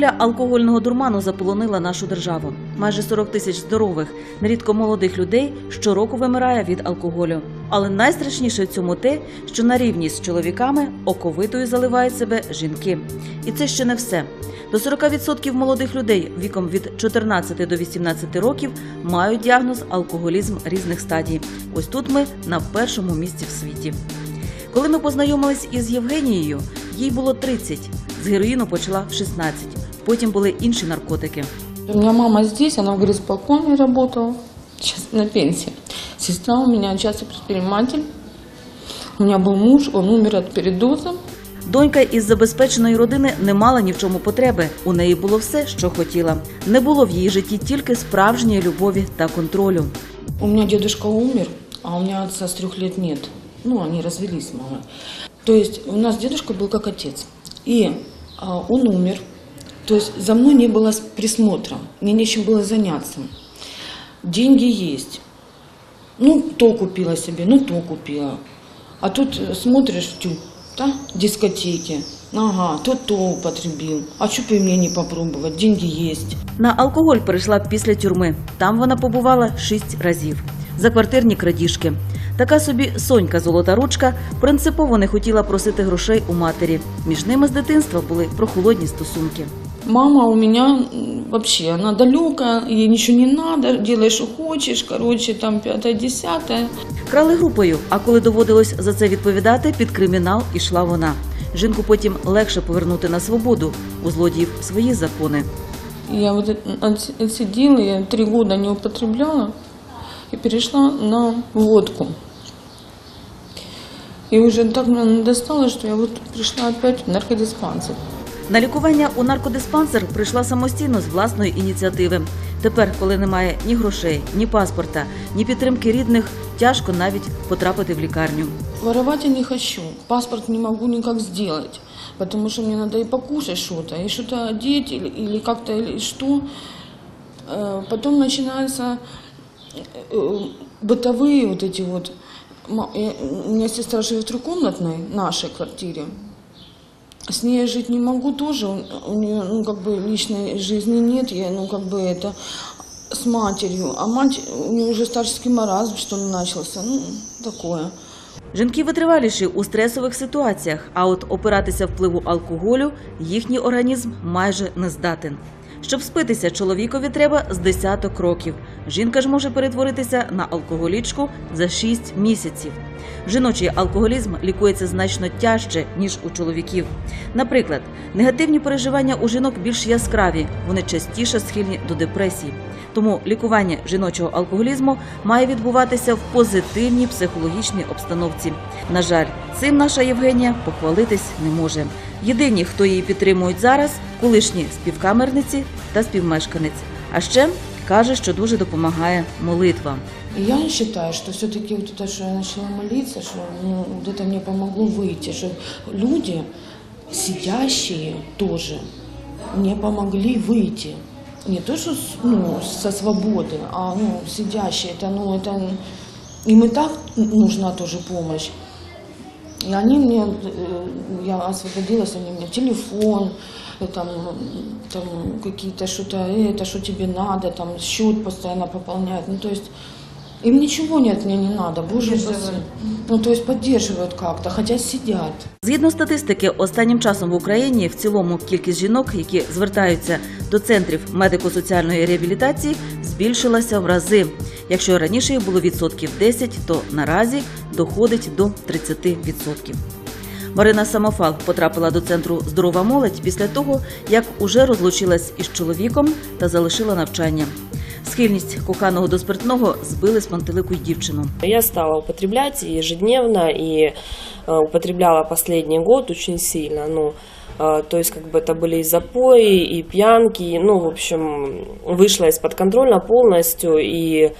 Хвиля алкогольного дурману заполонила нашу державу. Майже 40 тисяч здорових, нерідко молодих людей щороку вимирає від алкоголю. Але найстрашніше в цьому те, що на рівні з чоловіками оковитою заливають себе жінки. І це ще не все. До 40% молодих людей віком від 14 до 18 років мають діагноз алкоголізм різних стадій. Ось тут ми на першому місці в світі. Коли ми познайомились із Євгенією, їй було 30, з героїну почала в 16. Потім були інші наркотики. У меня мама здесь, она в горисполкоме работала, сейчас на пенсии. Сестра у меня частный предприниматель. У меня был муж, он умер от передоза. Донька із забезпеченої родини не мала ні в чому потреби. У неї було все, що хотіла. Не було в її житті тільки справжньої любові та контролю. У меня дедушка умер, а у меня отца с трех лет нет. Ну, они развелись с мамой. То есть у нас дедушка был как отец. И а, он умер. То есть за мной не было с- присмотра. Мне нечем было заняться. Деньги есть. Ну, то купила себе, ну, то купила. А тут э, смотришь, тю, да, дискотеки. Ага, то то употребил. А что бы и мне не попробовать? Деньги есть. На алкоголь перейшла після тюрми. Там вона побувала шість разів. За квартирні крадіжки. Така собі Сонька золота ручка принципово не хотіла просити грошей у матері. Між ними з дитинства були прохолодні стосунки. Мама у меня вообще, она далекая, ей ничего не надо, делай, что хочешь, короче, там пятое, десятое. Крали групою, а коли доводилось за це відповідати, під кримінал ішла вона. Жінку потім легше повернути на свободу. У злодіїв свої закони. Я вот отсидела, я три года не употребляла и перешла на водку. И уже так мне достало, что я вот пришла опять в наркодиспансер. На лікування у наркодиспансер прийшла самостійно з власної ініціативи. Тепер, коли немає ні грошей, ні паспорта, ні підтримки рідних, тяжко навіть потрапити в лікарню. Воровать я не хочу, паспорт не могу никак сделать, потому что мне надо и покушать что-то, и что-то одеть, или, или как-то, или что. Э, Потом начинаются э, бытовые вот эти вот. Ма- я- У меня сестра живет в трехкомнатной, нашей квартире. С ней я жить не могу тоже, у у нее, ну, как бы, личной жизни нет, я, ну, как бы, это, с матерью. А мать, у нее уже старческий маразм, что ли, начался, ну, такое. Жінки витриваліші у стресових ситуаціях, а от опиратися впливу алкоголю їхній організм майже не здатен. Щоб спитися, чоловікові треба з десяток років. Жінка ж може перетворитися на алкоголічку за 6 місяців. Жіночий алкоголізм лікується значно тяжче, ніж у чоловіків. Наприклад, негативні переживання у жінок більш яскраві, вони частіше схильні до депресії. Тому лікування жіночого алкоголізму має відбуватися в позитивній психологічній обстановці. На жаль, цим наша Євгенія похвалитись не може. Єдині, хто її підтримують зараз, колишні співкамерниці та співмешканець. А ще каже, що дуже допомагає молитва. И я считаю, что все-таки вот это, что я начала молиться, что ну, вот это мне помогло выйти, что люди, сидящие тоже, мне помогли выйти. Не то, что с- ну, со свободы, а ну, сидящие, это, ну, это, им и так нужна тоже помощь. И они мне, э, я освободилась, они мне телефон, э, там, там какие-то что-то, «Э, это что тебе надо, там счет постоянно пополняют. Ну, то есть им ничего не от меня не надо, боже упаси. Ну, то есть поддерживают как-то, хотя сидят. Згідно статистики, останнім часом в Україні в цілому кількість жінок, які звертаються до центрів медико-соціальної реабілітації, збільшилася в рази. Якщо раніше їх було відсотків 10, то наразі доходить до 30%. Марина Самофал потрапила до центру Здорова молодь після того, як уже розлучилась із чоловіком та залишила навчання. Схильність коханого до спиртного збили з пантелику й дівчину. Я стала употреблять и ежедневно и э, употребляла последний год очень сильно. Ну, э, то есть как бы это были и запои, и пьянки. Ну, в общем, вышла из-под контроля полностью. И э,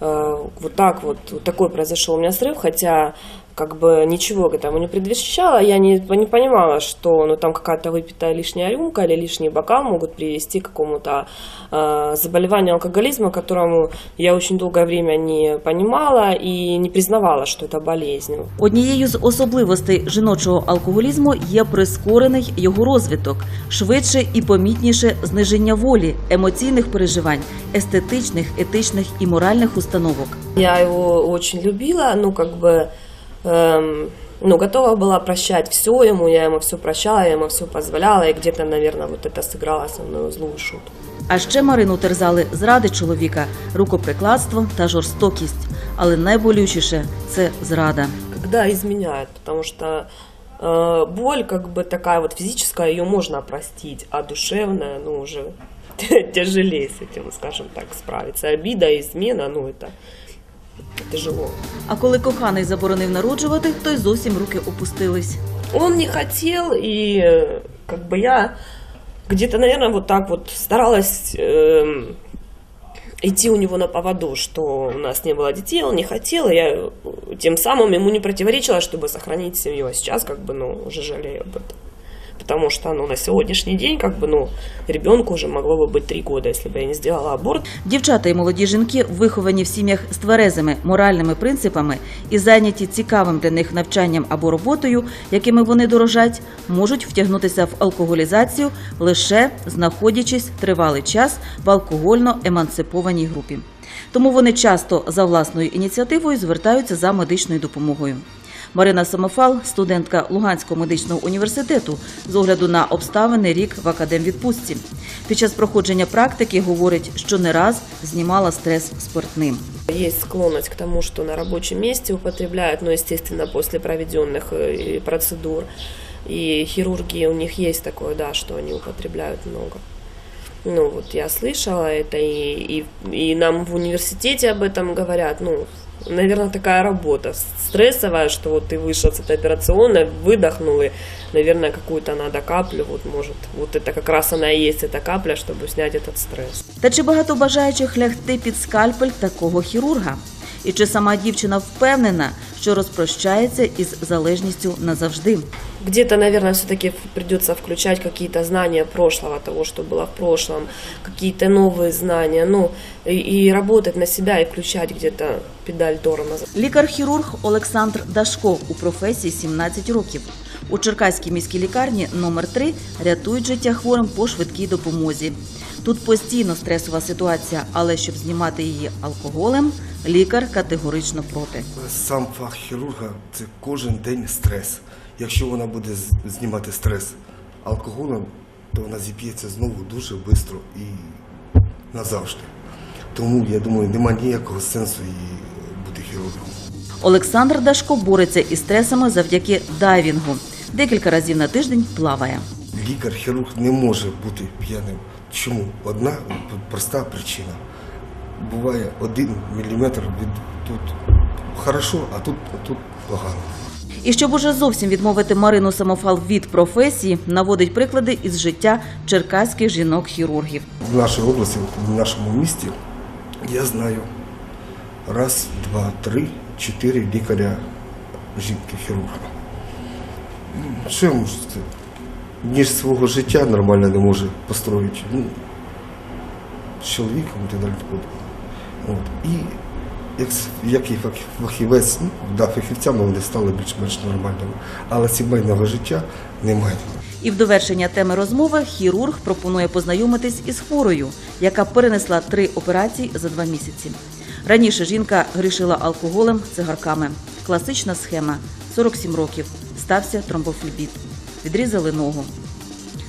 вот так вот, вот такой произошел у меня срыв. Хотя как бы ничего к этому не предвещало. Я не, не понимала, что ну, там какая-то выпитая лишняя рюмка или лишний бокал могут привести к какому-то э, заболеванию алкоголизма, которому я очень долгое время не понимала и не признавала, что это болезнь. Однією з особливостей жіночого алкоголізму є прискорений його розвиток, швидше і помітніше зниження волі, емоційних переживань, естетичних, етичних і моральних установок. Я его очень любила, ну, как бы, эм, ну, готова была прощать все ему, я ему все прощала, я ему все позволяла, и где-то, наверное, вот это сыграло со мной злую шутку. А ще Марину терзали зради чоловіка, рукоприкладство та жорстокість. Але найболючіше це зрада. Когда изменяют, потому что э, боль, как бы такая вот физическая, ее можно простить, а душевная, ну, уже тяжелее с этим, скажем так, справиться. Обида, измена, ну, это тяжело. А коли коханий заборонив народжувати, то й зовсім руки опустились. Он не хотел, и э, как бы я где-то, наверное, вот так вот старалась эм, идти у него на поводу, что у нас не было детей, он не хотел, и я э, тем самым ему не противоречила, чтобы сохранить семью. А сейчас как бы, ну, уже жалею об этом. Потому что, ну, на сегодняшний день, как бы, ну, ребенку уже могло бы быть три года, если бы я не сделала аборт. Дівчата і молоді жінки, виховані в сім'ях з тверезими моральними принципами і зайняті цікавим для них навчанням або роботою, якими вони дорожать, можуть втягнутися в алкоголізацію лише знаходячись тривалий час в алкогольно-емансипованій групі. Тому вони часто за власною ініціативою звертаються за медичною допомогою. Марина Самофал, студентка Луганського медичного університету, з огляду на обставини рік в академвідпустці. Під час проходження практики говорить, що не раз знімала стрес спиртним. Есть склонность к тому, что на рабочем месте употребляют, но, естественно, после проведенных э, процедур. И хирургии у них есть такое, да, что они употребляют много. Ну, вот я слышала это, и, и, и нам в университете об этом говорят. Ну, наверное, такая работа стрессовая, что вот ты вышел с этой операционной, выдохнул, и, наверное, какую-то надо каплю, вот может, вот это как раз она и есть эта капля, чтобы снять этот стресс. Та чи багато бажаючих лягти під скальпель такого хірурга? І чи сама дівчина впевнена, що розпрощається із залежністю назавжди? Где-то, наверное, все-таки придется включать какие-то знания прошлого, того, что было в прошлом, какие-то новые знания, ну, и, и работать на себя и включать где-то педаль тормоза. Лікар-хірург Олександр Дашко у професії 17 років. У Черкаській міській лікарні номер 3 рятують життя хворим по швидкій допомозі. Тут постійно стресова ситуація, але щоб знімати її алкоголем, лікар категорично проти. Сам фах хірурга це кожен день стрес. Якщо вона буде знімати стрес алкоголем, то вона зіп'ється знову дуже швидко і назавжди. Тому я думаю, немає ніякого сенсу їй бути хірургом. Олександр Дашко бореться із стресами завдяки дайвінгу. Декілька разів на тиждень плаває. Лікар-хірург не може бути п'яним. Чому? Одна проста причина. Буває один міліметр від тут хорошо, а тут, а тут погано. І щоб уже зовсім відмовити Марину Самофал від професії, наводить приклади із життя черкаських жінок-хірургів. В нашій області, в нашому місті, я знаю раз, два, три, чотири лікаря жінки-хірурга. Ну, Що я можу сказати? Ніж свого життя нормально не може построїти. Ну, з чоловіком і так далі. От. І як, як і фахівець, ну, да, фахівцями вони стали більш-менш нормальними, але сімейного життя немає. І в довершення теми розмови хірург пропонує познайомитись із хворою, яка перенесла три операції за два місяці. Раніше жінка грішила алкоголем, цигарками. Класична схема 47 років. Стався тромбофлебіт. Відрізали ногу.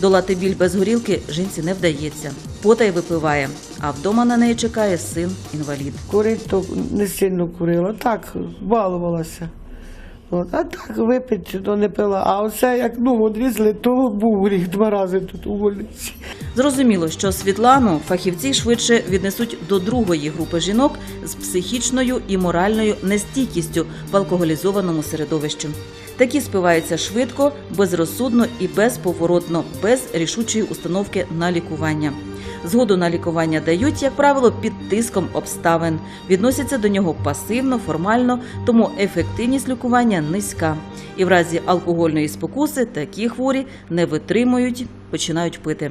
Долати біль без горілки жінці не вдається. Потай випиває, а вдома на неї чекає син інвалід. Курить то не сильно курила, так, балувалася. От, а так випити, то не пила. А оце як ну, відрізали, то був гріх два рази тут у вулиці. Зрозуміло, що Світлану фахівці швидше віднесуть до другої групи жінок з психічною і моральною нестійкістю в алкоголізованому середовищі. Такі спиваються швидко, безрозсудно і безповоротно, без рішучої установки на лікування. Згоду на лікування дають, як правило, під тиском обставин. Відносяться до нього пасивно, формально, тому ефективність лікування низька. І в разі алкогольної спокуси такі хворі не витримують, починають пити.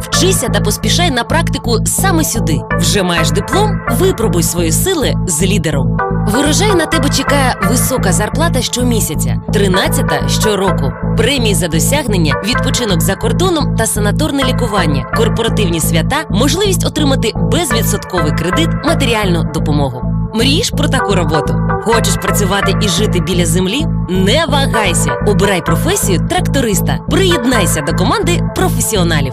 Вчися та поспішай на практику саме сюди. Вже маєш диплом? Випробуй свої сили з лідером. В урожаї на тебе чекає висока зарплата щомісяця, 13-та щороку. Премії за досягнення, відпочинок за кордоном та санаторне лікування, корпоративні свята, можливість отримати безвідсотковий кредит, матеріальну допомогу. Мрієш про таку роботу? Хочеш працювати і жити біля землі? Не вагайся! Обирай професію тракториста. Приєднайся до команди професіоналів.